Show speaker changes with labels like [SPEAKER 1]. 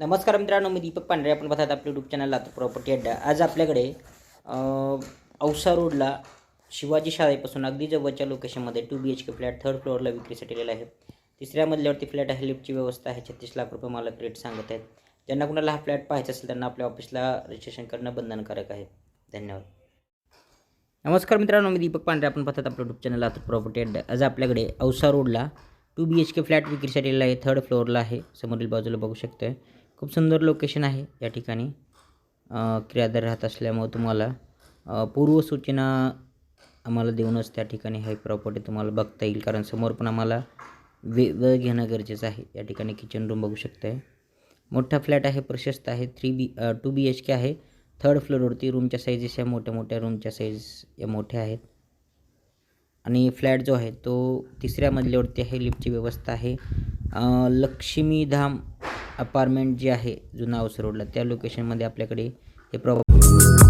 [SPEAKER 1] नमस्कार मित्रांनो मी दीपक पांढरे. आपण पाहतात आपलं यूट्यूब चॅनल लातूर प्रॉपर्टी अड्डा. आज आपल्याकडे औसा रोडला शिवाजी शाळेपासून अगदी जवळच्या लोकेशनमध्ये two B H K flat third फ्लोअरला विक्रीसाठी आलेला आहे तिसऱ्या मजल्यावरती फ्लॅट आहे लिफ्टची व्यवस्था आहे छत्तीस लाख रुपये मला रेट सांगत आहेत. ज्यांना कुणाला हा फ्लॅट पाहायचा असेल त्यांना आपल्या ऑफिसला रजिस्ट्रेशन करणं बंधनकारक आहे. धन्यवाद. नमस्कार मित्रांनो मी दीपक पांढरे. आपण पाहतात आपलं यूट्यूब चॅनल लातूर प्रॉपर्टी अड्डा. आज आपल्याकडे औसा रोडला two B H K flat विक्रीसाठी आहे थर्ड फ्लोअरला आहे. समोरील बाजूला बघू शकतो आहे खूप सुंदर लोकेशन आहे या ठिकाणी. अं, राहत असल्यामुळं तुम्हाला पूर्वसूचना आम्हाला देऊनच त्या ठिकाणी हे प्रॉपर्टी तुम्हाला बघता येईल. कारण समोर पण आम्हाला वे वेळ घेणं गरजेचं आहे. या ठिकाणी किचन रूम बघू शकताय. मोठा फ्लॅट आहे प्रशस्त आहे three B two B H K आहे. थर्ड फ्लोअरवरती रूमच्या साईजेस या मोठ्या मोठ्या रूमच्या साईज या मोठ्या आहेत. आणि फ्लॅट जो आहे तो तिसऱ्या मजल्यावरती आहे. लिफ्टची व्यवस्था आहे. लक्ष्मीधाम अपार्टमेंट जे आहे जुना हाऊस रोडला त्या लोकेशनमध्ये आपल्याकडे हे प्रॉप